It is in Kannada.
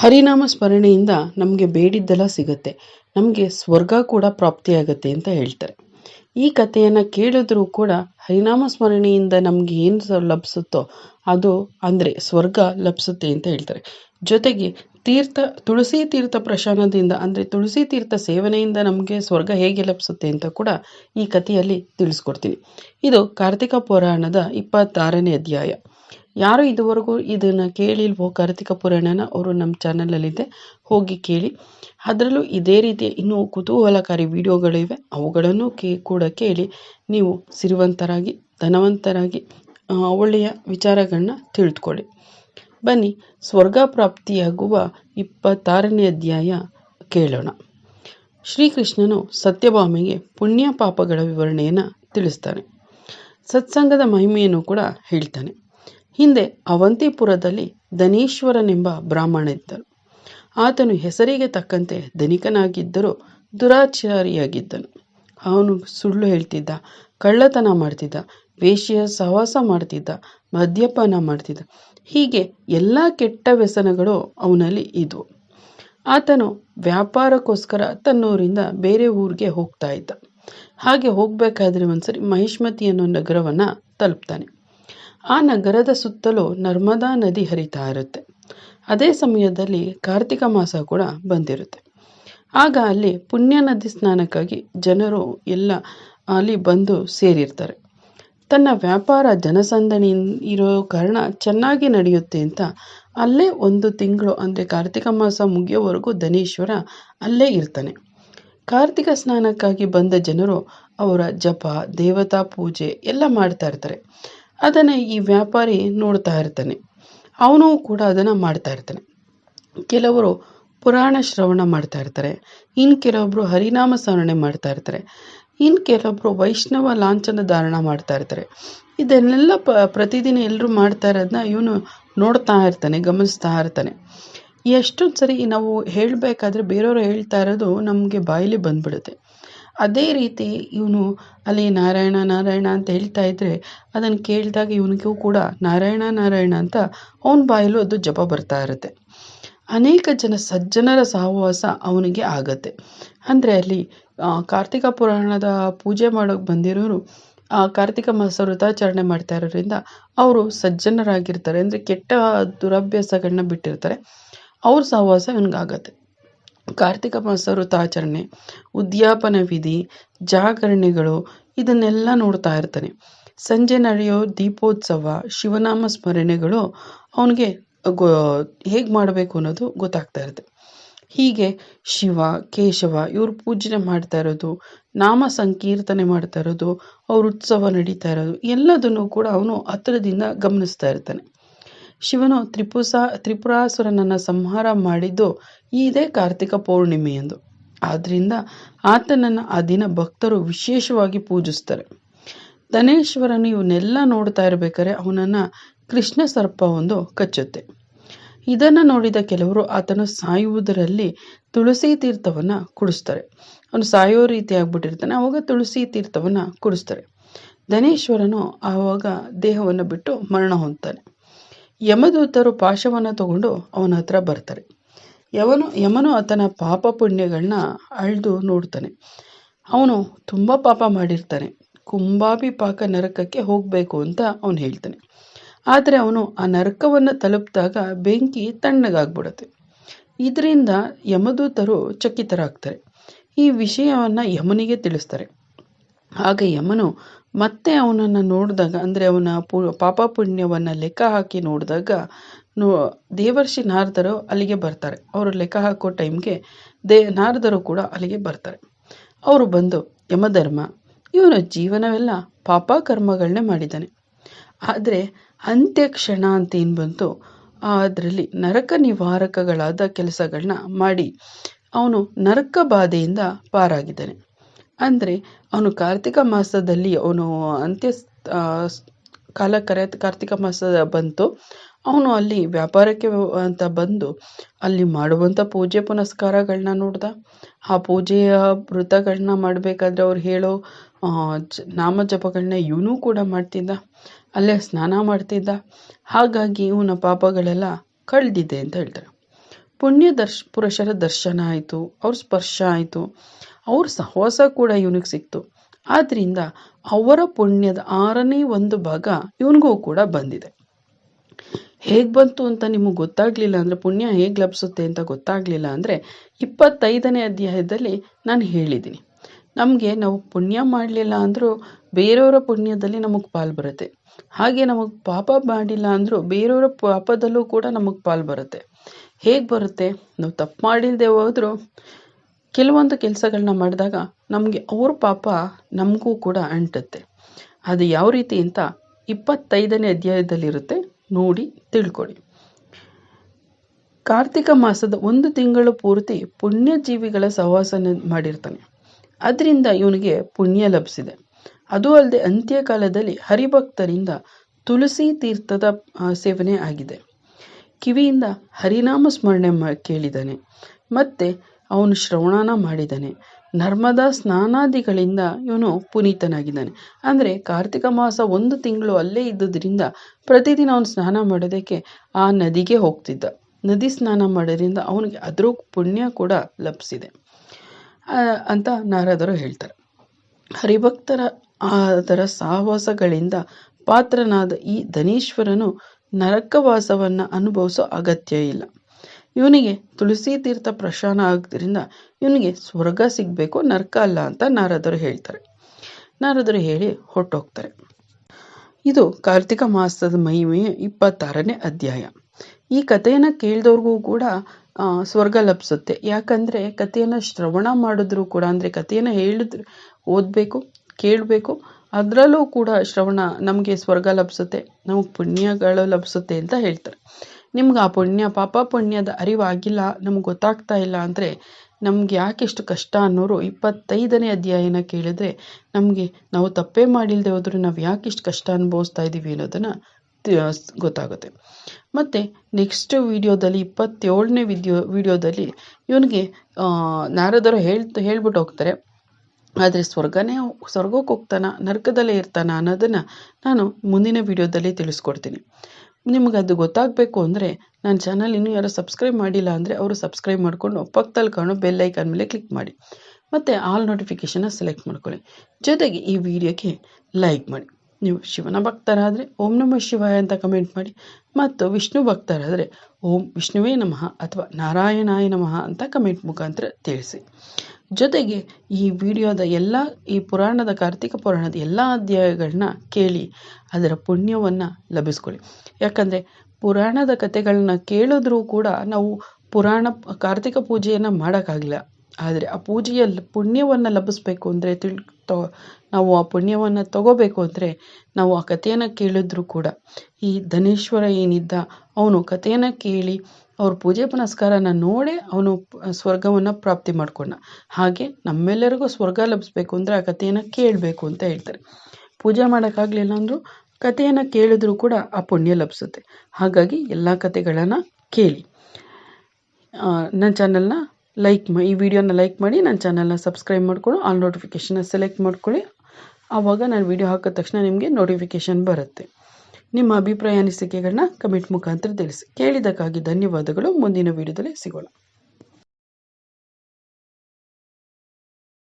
ಹರಿನಾಮ ಸ್ಮರಣೆಯಿಂದ ನಮಗೆ ಬೇಡಿದ್ದೆಲ್ಲ ಸಿಗುತ್ತೆ. ನಮಗೆ ಸ್ವರ್ಗ ಕೂಡ ಪ್ರಾಪ್ತಿಯಾಗತ್ತೆ ಅಂತ ಹೇಳ್ತಾರೆ. ಈ ಕಥೆಯನ್ನು ಕೇಳಿದ್ರೂ ಕೂಡ ಹರಿನಾಮ ಸ್ಮರಣೆಯಿಂದ ನಮಗೆ ಏನು ಲಭಿಸುತ್ತೋ ಅದು ಅಂದರೆ ಸ್ವರ್ಗ ಲಭಿಸುತ್ತೆ ಅಂತ ಹೇಳ್ತಾರೆ. ಜೊತೆಗೆ ತೀರ್ಥ, ತುಳಸಿ ತೀರ್ಥ ಪ್ರಶಾನದಿಂದ ಅಂದರೆ ತುಳಸಿ ತೀರ್ಥ ಸೇವನೆಯಿಂದ ನಮಗೆ ಸ್ವರ್ಗ ಹೇಗೆ ಲಭಿಸುತ್ತೆ ಅಂತ ಕೂಡ ಈ ಕಥೆಯಲ್ಲಿ ತಿಳಿಸ್ಕೊಡ್ತೀನಿ. ಇದು ಕಾರ್ತಿಕ ಪುರಾಣದ ಇಪ್ಪತ್ತಾರನೇ ಅಧ್ಯಾಯ. ಯಾರು ಇದುವರೆಗೂ ಇದನ್ನು ಕೇಳಿಲ್ವೋ ಕಾರ್ತಿಕ ಪುರಾಣನ, ಅವರು ನಮ್ಮ ಚಾನಲಲ್ಲಿದೆ, ಹೋಗಿ ಕೇಳಿ. ಅದರಲ್ಲೂ ಇದೇ ರೀತಿಯ ಇನ್ನೂ ಕುತೂಹಲಕಾರಿ ವಿಡಿಯೋಗಳಿವೆ. ಅವುಗಳನ್ನು ಕೇ, ಕೂಡ ಕೇಳಿ ನೀವು ಸಿರಿವಂತರಾಗಿ, ಧನವಂತರಾಗಿ ಒಳ್ಳೆಯ ವಿಚಾರಗಳನ್ನ ತಿಳಿದುಕೊಳ್ಳಿ ಬನ್ನಿ, ಸ್ವರ್ಗ ಪ್ರಾಪ್ತಿಯಾಗುವ ಇಪ್ಪತ್ತಾರನೇ ಅಧ್ಯಾಯ ಕೇಳೋಣ. ಶ್ರೀಕೃಷ್ಣನು ಸತ್ಯಭಾಮೆಗೆ ಪುಣ್ಯ ಪಾಪಗಳ ವಿವರಣೆಯನ್ನು ತಿಳಿಸ್ತಾನೆ. ಸತ್ಸಂಗದ ಮಹಿಮೆಯನ್ನು ಕೂಡ ಹೇಳ್ತಾನೆ. ಹಿಂದೆ ಅವಂತಿಪುರದಲ್ಲಿ ಧನೀಶ್ವರನೆಂಬ ಬ್ರಾಹ್ಮಣ ಇದ್ದನು ಆತನು ಹೆಸರಿಗೆ ತಕ್ಕಂತೆ ಧನಿಕನಾಗಿದ್ದರೂ ದುರಾಚಾರಿಯಾಗಿದ್ದನು. ಅವನು ಸುಳ್ಳು ಹೇಳ್ತಿದ್ದ, ಕಳ್ಳತನ ಮಾಡ್ತಿದ್ದ ವೇಶ್ಯ ಸಹವಾಸ ಮಾಡ್ತಿದ್ದ, ಮದ್ಯಪಾನ ಮಾಡ್ತಿದ್ದ. ಹೀಗೆ ಎಲ್ಲ ಕೆಟ್ಟ ವ್ಯಸನಗಳು ಅವನಲ್ಲಿ ಇದ್ವು. ಆತನು ವ್ಯಾಪಾರಕ್ಕೋಸ್ಕರ ತನ್ನೂರಿಂದ ಬೇರೆ ಊರಿಗೆ ಹೋಗ್ತಾ ಇದ್ದ. ಹಾಗೆ ಹೋಗಬೇಕಾದ್ರೆ ಒಂದ್ಸರಿ ಮಹಿಷ್ಮತಿ ಅನ್ನೋ ನಗರವನ್ನು ತಲುಪ್ತಾನೆ. ಆ ನಗರದ ಸುತ್ತಲೂ ನರ್ಮದಾ ನದಿ ಹರಿತಾ ಇರುತ್ತೆ. ಅದೇ ಸಮಯದಲ್ಲಿ ಕಾರ್ತಿಕ ಮಾಸ ಕೂಡ ಬಂದಿರುತ್ತೆ. ಆಗ ಅಲ್ಲಿ ಪುಣ್ಯ ನದಿ ಸ್ನಾನಕ್ಕಾಗಿ ಜನರು ಎಲ್ಲ ಅಲ್ಲಿ ಬಂದು ಸೇರಿರ್ತಾರೆ. ತನ್ನ ವ್ಯಾಪಾರ ಜನಸಂದಣಿ ಇರೋ ಕಾರಣ ಚೆನ್ನಾಗಿ ನಡೆಯುತ್ತೆ ಅಂತ ಅಲ್ಲೇ ಒಂದು ತಿಂಗಳು ಅಂದರೆ ಕಾರ್ತಿಕ ಮಾಸ ಮುಗಿಯೋವರೆಗೂ ಧನೇಶ್ವರ ಅಲ್ಲೇ ಇರ್ತಾನೆ. ಕಾರ್ತಿಕ ಸ್ನಾನಕ್ಕಾಗಿ ಬಂದ ಜನರು ಅವರ ಜಪ, ದೇವತಾ ಪೂಜೆ ಎಲ್ಲ ಮಾಡ್ತಾ ಇರ್ತಾರೆ. ಅದನ್ನು ಈ ವ್ಯಾಪಾರಿ ನೋಡ್ತಾ ಇರ್ತಾನೆ. ಅವನು ಕೂಡ ಅದನ್ನು ಮಾಡ್ತಾ ಇರ್ತಾನೆ. ಕೆಲವರು ಪುರಾಣ ಶ್ರವಣ ಮಾಡ್ತಾ ಇರ್ತಾರೆ. ಇನ್ನು ಕೆಲವೊಬ್ಬರು ಹರಿನಾಮ ಸ್ಮರಣೆ ಮಾಡ್ತಾ ಇರ್ತಾರೆ. ಇನ್ನು ಕೆಲವೊಬ್ಬರು ವೈಷ್ಣವ ಲಾಂಛನ ಧಾರಣ ಮಾಡ್ತಾ ಇರ್ತಾರೆ. ಇದನ್ನೆಲ್ಲ ಪ್ರತಿದಿನ ಎಲ್ಲರೂ ಮಾಡ್ತಾ ಇರೋದನ್ನ ಇವನು ನೋಡ್ತಾ ಇರ್ತಾನೆ, ಗಮನಿಸ್ತಾ ಇರ್ತಾನೆ. ಎಷ್ಟೊಂದು ಸರಿ ನಾವು ಹೇಳಬೇಕಾದ್ರೆ ಬೇರೆಯವರು ಹೇಳ್ತಾ ಇರೋದು ನಮಗೆ ಬಾಯಲ್ಲಿ ಬಂದ್ಬಿಡುತ್ತೆ. ಅದೇ ರೀತಿ ಇವನು ಅಲ್ಲಿ ನಾರಾಯಣ ನಾರಾಯಣ ಅಂತ ಹೇಳ್ತಾ ಇದ್ದರೆ ಅದನ್ನು ಕೇಳಿದಾಗ ಇವನಿಗೂ ಕೂಡ ನಾರಾಯಣ ನಾರಾಯಣ ಅಂತ ಅವನ ಬಾಯಲ್ಲೂ ಅದು ಜಪ ಬರ್ತಾ ಇರುತ್ತೆ. ಅನೇಕ ಜನ ಸಜ್ಜನರ ಸಹವಾಸ ಅವನಿಗೆ ಆಗತ್ತೆ. ಅಂದರೆ ಅಲ್ಲಿ ಕಾರ್ತಿಕ ಪುರಾಣದ ಪೂಜೆ ಮಾಡೋಕ್ಕೆ ಬಂದಿರೋರು, ಆ, ಕಾರ್ತಿಕ ಮಾಸ ವೃತಾಚರಣೆ ಮಾಡ್ತಾ ಇರೋದ್ರಿಂದ ಅವರು ಸಜ್ಜನರಾಗಿರ್ತಾರೆ. ಅಂದರೆ ಕೆಟ್ಟ ದುರಭ್ಯಾಸಗಳನ್ನ ಬಿಟ್ಟಿರ್ತಾರೆ. ಅವ್ರ ಸಹವಾಸ ಇವನಿಗಾಗತ್ತೆ. ಕಾರ್ತಿಕ ಮಾಸ ವೃತಾಚರಣೆ ಉದ್ಯಾಪನ ವಿಧಿ, ಜಾಗರಣೆಗಳು ಇದನ್ನೆಲ್ಲ ನೋಡ್ತಾ ಇರ್ತಾನೆ. ಸಂಜೆ ನಡೆಯೋ ದೀಪೋತ್ಸವ, ಶಿವನಾಮ ಸ್ಮರಣೆಗಳು ಅವನಿಗೆ ಹೇಗೆ ಮಾಡಬೇಕು ಅನ್ನೋದು ಗೊತ್ತಾಗ್ತಾ ಇರುತ್ತೆ. ಹೀಗೆ ಶಿವ, ಕೇಶವ ಇವ್ರು ಪೂಜನೆ ಮಾಡ್ತಾ ಇರೋದು, ನಾಮ ಸಂಕೀರ್ತನೆ ಮಾಡ್ತಾ ಇರೋದು, ಅವ್ರ ಉತ್ಸವ ನಡೀತಾ ಇರೋದು ಎಲ್ಲದನ್ನು ಕೂಡ ಅವನು ಹತ್ತಿರದಿಂದ ಗಮನಿಸ್ತಾ ಇರ್ತಾನೆ. ಶಿವನು ತ್ರಿಪುಸ, ತ್ರಿಪುರಾಸುರನನ್ನು ಸಂಹಾರ ಮಾಡಿದ್ದು ಇದೇ ಕಾರ್ತಿಕ ಪೌರ್ಣಿಮೆಯಂದು ಆದ್ದರಿಂದ ಆತನನ್ನು ಆ ದಿನ ಭಕ್ತರು ವಿಶೇಷವಾಗಿ ಪೂಜಿಸ್ತಾರೆ. ಧನೇಶ್ವರನು ಇವನ್ನೆಲ್ಲ ನೋಡ್ತಾ ಇರಬೇಕಾದ್ರೆ ಅವನನ್ನು ಕೃಷ್ಣ ಸರ್ಪ ಒಂದು ಕಚ್ಚುತ್ತೆ. ಇದನ್ನು ನೋಡಿದ ಕೆಲವರು ಆತನು ಸಾಯುವುದರಲ್ಲಿ ತುಳಸಿ ತೀರ್ಥವನ್ನು ಕುಡಿಸ್ತಾರೆ. ಅವನು ಸಾಯೋ ರೀತಿ ಆಗ್ಬಿಟ್ಟಿರ್ತಾನೆ ಆವಾಗ ತುಳಸಿ ತೀರ್ಥವನ್ನು ಕುಡಿಸ್ತಾರೆ. ಧನೇಶ್ವರನು ಆವಾಗ ದೇಹವನ್ನು ಬಿಟ್ಟು ಮರಣ ಹೊಂದ್ತಾನೆ. ಯಮದೂತರು ಪಾಶವನ್ನು ತಗೊಂಡು ಅವನ ಹತ್ರ ಬರ್ತಾರೆ. ಯವನು, ಯಮನು ಆತನ ಪಾಪ ಪುಣ್ಯಗಳನ್ನ ಅಳ್ದು ನೋಡ್ತಾನೆ. ಅವನು ತುಂಬ ಪಾಪ ಮಾಡಿರ್ತಾನೆ. ಕುಂಬಾಬಿ ಪಾಕ ನರಕಕ್ಕೆ ಹೋಗಬೇಕು ಅಂತ ಅವನು ಹೇಳ್ತಾನೆ. ಆದರೆ ಅವನು ಆ ನರಕವನ್ನು ತಲುಪಿದಾಗ ಬೆಂಕಿ ತಣ್ಣಗಾಗ್ಬಿಡುತ್ತೆ. ಇದರಿಂದ ಯಮದೂತರು ಚಕಿತರಾಗ್ತಾರೆ. ಈ ವಿಷಯವನ್ನು ಯಮನಿಗೆ ತಿಳಿಸ್ತಾರೆ. ಆಗ ಯಮನು ಮತ್ತೆ ಅವನನ್ನು ನೋಡಿದಾಗ, ಅಂದರೆ ಅವನ ಪು, ಪಾಪ ಪುಣ್ಯವನ್ನು ಲೆಕ್ಕ ಹಾಕಿ ನೋಡಿದಾಗ, ನೋ, ದೇವರ್ಷಿ ನಾರದರು ಅಲ್ಲಿಗೆ ಬರ್ತಾರೆ. ಅವರು ಲೆಕ್ಕ ಹಾಕೋ ಟೈಮ್ಗೆ ದೇ, ನಾರದರು ಕೂಡ ಅಲ್ಲಿಗೆ ಬರ್ತಾರೆ. ಅವರು ಬಂದು, ಯಮಧರ್ಮ, ಇವನ ಜೀವನವೆಲ್ಲ ಪಾಪ ಕರ್ಮಗಳನ್ನೇ ಮಾಡಿದ್ದಾನೆ. ಆದರೆ, ಅಂತ್ಯಕ್ಷಣ ಅಂತ ಏನು ಬಂತು ಅದರಲ್ಲಿ ನರಕ ನಿವಾರಕಗಳಾದ ಕೆಲಸಗಳನ್ನ ಮಾಡಿ, ಅವನು ನರಕ ಬಾಧೆಯಿಂದ ಪಾರಾಗಿದ್ದಾನೆ. ಅಂದರೆ ಅವನು ಕಾರ್ತಿಕ ಮಾಸದಲ್ಲಿ ಅವನು ಅಂತ್ಯ ಕಾಲ ಕರೆ, ಕಾರ್ತಿಕ ಮಾಸ ಬಂತು. ಅವನು ಅಲ್ಲಿ ವ್ಯಾಪಾರಕ್ಕೆ ಅಂತ ಬಂದು ಅಲ್ಲಿ ಮಾಡುವಂಥ ಪೂಜೆ ಪುನಸ್ಕಾರಗಳನ್ನ ನೋಡ್ದ. ಆ ಪೂಜೆಯ ವೃತಗಳನ್ನ ಮಾಡಬೇಕಾದ್ರೆ ಅವ್ರು ಹೇಳೋ ನಾಮ ಜಪಗಳನ್ನ ಇವನು ಕೂಡ ಮಾಡ್ತಿದ್ದ. ಅಲ್ಲೇ ಸ್ನಾನ ಮಾಡ್ತಿದ್ದ. ಹಾಗಾಗಿ ಇವನ ಪಾಪಗಳೆಲ್ಲ ಕಳೆದಿದೆ ಅಂತ ಹೇಳ್ತಾರೆ. ಪುಣ್ಯ ದರ್ಶ ಪುರುಷರ ದರ್ಶನ ಆಯಿತು, ಅವ್ರ ಸ್ಪರ್ಶ ಆಯಿತು. ಅವ್ರ ಸಹವಾಸ ಕೂಡ ಇವನಿಗೆ ಸಿಕ್ತು. ಆದ್ದರಿಂದ ಅವರ ಪುಣ್ಯದ ಆರನೇ ಒಂದು ಭಾಗ ಇವನಿಗೂ ಕೂಡ ಬಂದಿದೆ. ಹೇಗೆ ಬಂತು ಅಂತ ನಿಮಗೆ ಗೊತ್ತಾಗಲಿಲ್ಲ ಅಂದರೆ, ಪುಣ್ಯ ಹೇಗೆ ಲಭಿಸುತ್ತೆ ಅಂತ ಗೊತ್ತಾಗಲಿಲ್ಲ ಅಂದರೆ, ಇಪ್ಪತ್ತೈದನೇ ಅಧ್ಯಾಯದಲ್ಲಿ ನಾನು ಹೇಳಿದ್ದೀನಿ ನಮಗೆ ನಾವು ಪುಣ್ಯ ಮಾಡಲಿಲ್ಲ ಅಂದರೂ ಬೇರೆಯವರ ಪುಣ್ಯದಲ್ಲಿ ನಮಗೆ ಪಾಲು ಬರುತ್ತೆ. ಹಾಗೆ ನಮಗೆ ಪಾಪ ಮಾಡಿಲ್ಲ ಅಂದರೂ ಬೇರೆಯವರ ಪಾಪದಲ್ಲೂ ಕೂಡ ನಮಗೆ ಪಾಲು ಬರುತ್ತೆ. ಹೇಗೆ ಬರುತ್ತೆ? ನಾವು ತಪ್ಪು ಮಾಡಿಲ್ಲದೆ ಹೋದರೂ ಕೆಲವೊಂದು ಕೆಲಸಗಳನ್ನ ಮಾಡಿದಾಗ ನಮಗೆ ಅವ್ರ ಪಾಪ ನಮಗೂ ಕೂಡ ಅಂಟುತ್ತೆ. ಅದು ಯಾವ ರೀತಿ ಅಂತ ಇಪ್ಪತ್ತೈದನೇ ಅಧ್ಯಾಯದಲ್ಲಿರುತ್ತೆ. ನೋಡಿ ತಿಳ್ಕೊಳ್ಳಿ ಕಾರ್ತಿಕ ಮಾಸದ ಒಂದು ತಿಂಗಳು ಪೂರ್ತಿ ಪುಣ್ಯಜೀವಿಗಳ ಸಹವಾಸ ಮಾಡಿರ್ತಾನೆ. ಅದರಿಂದ ಇವನಿಗೆ ಪುಣ್ಯ ಲಭಿಸಿದೆ. ಅದು ಅಲ್ಲದೆ ಅಂತ್ಯಕಾಲದಲ್ಲಿ ಹರಿಭಕ್ತರಿಂದ ತುಳಸಿ ತೀರ್ಥದ ಸೇವನೆ ಆಗಿದೆ. ಕಿವಿಯಿಂದ ಹರಿನಾಮ ಸ್ಮರಣೆ ಮಾ ಕೇಳಿದ್ದಾನೆ ಮತ್ತು ಅವನು ಶ್ರವಣನ ಮಾಡಿದ್ದಾನೆ. ನರ್ಮದಾ ಸ್ನಾನಾದಿಗಳಿಂದ ಇವನು ಪುನೀತನಾಗಿದ್ದಾನೆ. ಅಂದರೆ ಕಾರ್ತಿಕ ಮಾಸ ಒಂದು ತಿಂಗಳು ಅಲ್ಲೇ ಇದ್ದುದರಿಂದ ಪ್ರತಿದಿನ ಅವನು ಸ್ನಾನ ಮಾಡೋದಕ್ಕೆ ಆ ನದಿಗೆ ಹೋಗ್ತಿದ್ದ. ನದಿ ಸ್ನಾನ ಮಾಡೋದ್ರಿಂದ ಅವನಿಗೆ ಅದರ ಪುಣ್ಯ ಕೂಡ ಲಭಿಸಿದೆ. ಅಂತ ನಾರದರು ಹೇಳ್ತಾರೆ. ಹರಿಭಕ್ತರ ಅದರ ಸಹವಾಸಗಳಿಂದ ಪಾತ್ರನಾದ ಈ ಧನೀಶ್ವರನು ನರಕವಾಸವನ್ನು ಅನುಭವಿಸೋ ಅಗತ್ಯ ಇಲ್ಲ. ಇವನಿಗೆ ತುಳಸಿ ತೀರ್ಥ ಪ್ರಶಾನ ಆಗೋದ್ರಿಂದ ಇವನಿಗೆ ಸ್ವರ್ಗ ಸಿಗಬೇಕು, ನರಕ ಅಲ್ಲ ಅಂತ ನಾರದರು ಹೇಳ್ತಾರೆ. ನಾರದರು ಹೇಳಿ ಹೊರಟೋಗ್ತಾರೆ. ಇದು ಕಾರ್ತಿಕ ಮಾಸದ ಮಹಿಮೆಯ ಇಪ್ಪತ್ತಾರನೇ ಅಧ್ಯಾಯ. ಈ ಕಥೆಯನ್ನು ಕೇಳಿದವ್ರಿಗೂ ಕೂಡ ಸ್ವರ್ಗ ಲಭಿಸುತ್ತೆ. ಯಾಕಂದರೆ ಕಥೆಯನ್ನು ಶ್ರವಣ ಮಾಡಿದ್ರು ಕೂಡ, ಅಂದರೆ ಕಥೆಯನ್ನು ಹೇಳಿದ್ರು, ಓದಬೇಕು, ಕೇಳಬೇಕು, ಅದರಲ್ಲೂ ಕೂಡ ಶ್ರವಣ ನಮಗೆ ಸ್ವರ್ಗ ಲಭಿಸುತ್ತೆ, ನಮಗೆ ಪುಣ್ಯಗಳು ಲಭಿಸುತ್ತೆ ಅಂತ ಹೇಳ್ತಾರೆ. ನಿಮ್ಗೆ ಆ ಪುಣ್ಯ, ಪಾಪ ಪುಣ್ಯದ ಅರಿವಾಗಿಲ್ಲ, ನಮ್ಗೆ ಗೊತ್ತಾಗ್ತಾ ಇಲ್ಲ ಅಂದರೆ ನಮ್ಗೆ ಯಾಕೆ ಇಷ್ಟು ಕಷ್ಟ ಅನ್ನೋರು ಇಪ್ಪತ್ತೈದನೇ ಅಧ್ಯಾಯನ ಕೇಳಿದ್ರೆ ನಮಗೆ ನಾವು ತಪ್ಪೇ ಮಾಡಿಲ್ಲದೆ ಹೋದರೂ ನಾವು ಯಾಕೆ ಇಷ್ಟು ಕಷ್ಟ ಅನುಭವಿಸ್ತಾ ಇದ್ದೀವಿ ಅನ್ನೋದನ್ನು ಗೊತ್ತಾಗುತ್ತೆ. ಮತ್ತು ನೆಕ್ಸ್ಟ್ ವಿಡಿಯೋದಲ್ಲಿ, ಇಪ್ಪತ್ತೇಳನೇ ವಿಡಿಯೋ ವಿಡಿಯೋದಲ್ಲಿ ಇವನಿಗೆ ನಾರದರು ಹೇಳ್ತು ಹೇಳ್ಬಿಟ್ಟು ಹೋಗ್ತಾರೆ. ಆದರೆ ಸ್ವರ್ಗನೇ, ಸ್ವರ್ಗಕ್ಕೆ ಹೋಗ್ತಾನ, ನರಕದಲ್ಲೇ ಇರ್ತಾನ ಅನ್ನೋದನ್ನು ನಾನು ಮುಂದಿನ ವಿಡಿಯೋದಲ್ಲಿ ತಿಳಿಸ್ಕೊಡ್ತೀನಿ. ನಿಮ್ಗೆ ಅದು ಗೊತ್ತಾಗಬೇಕು ಅಂದರೆ ನನ್ನ ಚಾನಲ್ ಇನ್ನೂ ಯಾರು ಸಬ್ಸ್ಕ್ರೈಬ್ ಮಾಡಿಲ್ಲ ಅಂದರೆ ಅವರು ಸಬ್ಸ್ಕ್ರೈಬ್ ಮಾಡಿಕೊಂಡು ಪಕ್ಕದಲ್ಲಿ ಕಾಣೋ ಬೆಲ್ ಐಕಾನ್ ಮೇಲೆ ಕ್ಲಿಕ್ ಮಾಡಿ. ಮತ್ತು ಆಲ್ ನೋಟಿಫಿಕೇಷನ್ನ ಸೆಲೆಕ್ಟ್ ಮಾಡ್ಕೊಳ್ಳಿ. ಜೊತೆಗೆ ಈ ವಿಡಿಯೋಕ್ಕೆ ಲೈಕ್ ಮಾಡಿ. ನೀವು ಶಿವನ ಭಕ್ತರಾದರೆ ಓಂ ನಮಃ ಶಿವಾಯ ಅಂತ ಕಮೆಂಟ್ ಮಾಡಿ. ಮತ್ತು ವಿಷ್ಣು ಭಕ್ತರಾದರೆ ಓಂ ವಿಷ್ಣುವೇ ನಮಃ ಅಥವಾ ನಾರಾಯಣಾಯ ನಮಃ ಅಂತ ಕಮೆಂಟ್ ಮುಖಾಂತರ ತಿಳಿಸಿ. ಜೊತೆಗೆ ಈ ವಿಡಿಯೋದ ಎಲ್ಲ, ಈ ಪುರಾಣದ ಕಾರ್ತಿಕ ಪುರಾಣದ ಎಲ್ಲ ಅಧ್ಯಾಯಗಳನ್ನ ಕೇಳಿ ಅದರ ಪುಣ್ಯವನ್ನು ಲಭಿಸ್ಕೊಳ್ಳಿ. ಯಾಕಂದರೆ ಪುರಾಣದ ಕಥೆಗಳನ್ನ ಕೇಳಿದ್ರೂ ಕೂಡ ನಾವು ಪುರಾಣ ಕಾರ್ತಿಕ ಪೂಜೆಯನ್ನು ಮಾಡೋಕ್ಕಾಗಿಲ್ಲ ಆದರೆ ಆ ಪೂಜೆಯ ಪುಣ್ಯವನ್ನು ಲಭಿಸ್ಬೇಕು ಅಂದರೆ ತಿಳ್ ನಾವು ಆ ಪುಣ್ಯವನ್ನು ತಗೋಬೇಕು ಅಂದರೆ ನಾವು ಆ ಕಥೆಯನ್ನು ಕೇಳಿದ್ರು ಕೂಡ ಈ ಧನೇಶ್ವರ ಏನಿದ್ದ ಅವನು ಕಥೆಯನ್ನು ಕೇಳಿ ಅವ್ರ ಪೂಜೆ ಪುನಸ್ಕಾರನ ನೋಡಿ ಅವನು ಸ್ವರ್ಗವನ್ನು ಪ್ರಾಪ್ತಿ ಮಾಡ್ಕೊಂಡ. ಹಾಗೆ ನಮ್ಮೆಲ್ಲರಿಗೂ ಸ್ವರ್ಗ ಲಭಿಸ್ಬೇಕು ಅಂದರೆ ಆ ಕಥೆಯನ್ನು ಕೇಳಬೇಕು ಅಂತ ಹೇಳ್ತಾರೆ. ಪೂಜೆ ಮಾಡೋಕ್ಕಾಗಲಿಲ್ಲ ಅಂದರೂ ಕಥೆಯನ್ನು ಕೇಳಿದ್ರೂ ಕೂಡ ಆ ಪುಣ್ಯ ಲಭಿಸುತ್ತೆ. ಹಾಗಾಗಿ ಎಲ್ಲ ಕಥೆಗಳನ್ನು ಕೇಳಿ. ನನ್ನ ಚಾನಲ್ನ ಲೈಕ್ ಮಾ, ಈ ವಿಡಿಯೋನ ಲೈಕ್ ಮಾಡಿ ನನ್ನ ಚಾನಲ್ನ ಸಬ್ಸ್ಕ್ರೈಬ್ ಮಾಡಿಕೊಂಡು ಆಲ್ ನೋಟಿಫಿಕೇಷನ್ನ ಸೆಲೆಕ್ಟ್ ಮಾಡ್ಕೊಳ್ಳಿ. ಆವಾಗ ನಾನು ವಿಡಿಯೋ ಹಾಕಿದ ತಕ್ಷಣ ನಿಮಗೆ ನೋಟಿಫಿಕೇಷನ್ ಬರುತ್ತೆ. ನಿಮ್ಮ ಅಭಿಪ್ರಾಯ ಅನಿಸಿಕೆಗಳನ್ನ ಕಮೆಂಟ್ ಮುಖಾಂತರ ತಿಳಿಸಿ. ಕೇಳಿದ್ದಕ್ಕಾಗಿ ಧನ್ಯವಾದಗಳು. ಮುಂದಿನ ವಿಡಿಯೋದಲ್ಲಿ ಸಿಗೋಣ.